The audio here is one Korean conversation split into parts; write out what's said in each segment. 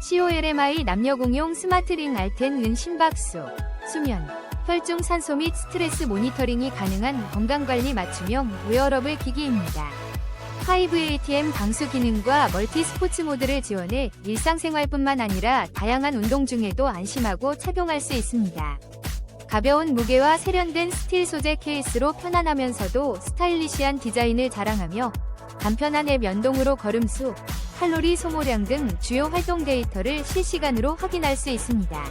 COLMI 남녀 공용 스마트링 알텐 은 심박수, 수면, 혈중 산소 및 스트레스 모니터링이 가능한 건강관리 맞춤형 웨어러블 기기입니다. 하이브 ATM 방수 기능과 멀티 스포츠 모드를 지원해 일상생활뿐만 아니라 다양한 운동 중에도 안심하고 착용할 수 있습니다. 가벼운 무게와 세련된 스틸 소재 케이스로 편안하면서도 스타일리시한 디자인을 자랑하며 간편한 앱 연동으로 걸음수, 칼로리 소모량 등 주요 활동 데이터를 실시간으로 확인할 수 있습니다.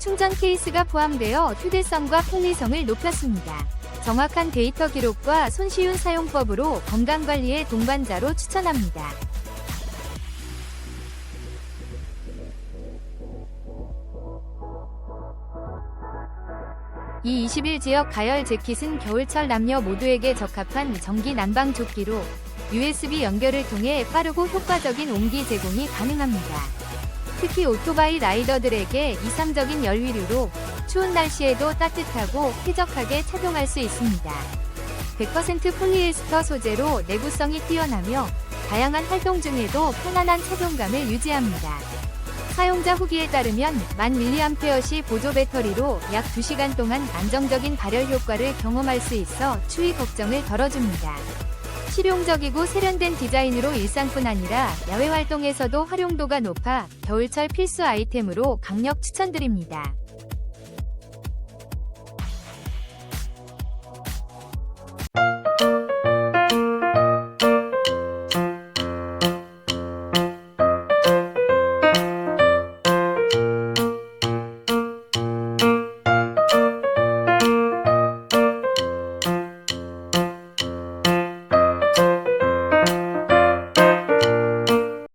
충전 케이스가 포함되어 휴대성과 편리성을 높였습니다. 정확한 데이터 기록과 손쉬운 사용법으로 건강관리의 동반자로 추천합니다. 이 21 지역 가열 재킷은 겨울철 남녀 모두에게 적합한 전기 난방 조끼로 USB 연결을 통해 빠르고 효과적인 온기 제공이 가능합니다. 특히 오토바이 라이더들에게 이상적인 열위류로 추운 날씨에도 따뜻하고 쾌적하게 착용할 수 있습니다. 100% 폴리에스터 소재로 내구성이 뛰어나며 다양한 활동 중에도 편안한 착용감을 유지합니다. 사용자 후기에 따르면 1000mAh 보조 배터리로 약 2시간 동안 안정적인 발열 효과를 경험할 수 있어 추위 걱정을 덜어줍니다. 실용적이고 세련된 디자인으로 일상뿐 아니라 야외 활동에서도 활용도가 높아 겨울철 필수 아이템으로 강력 추천드립니다.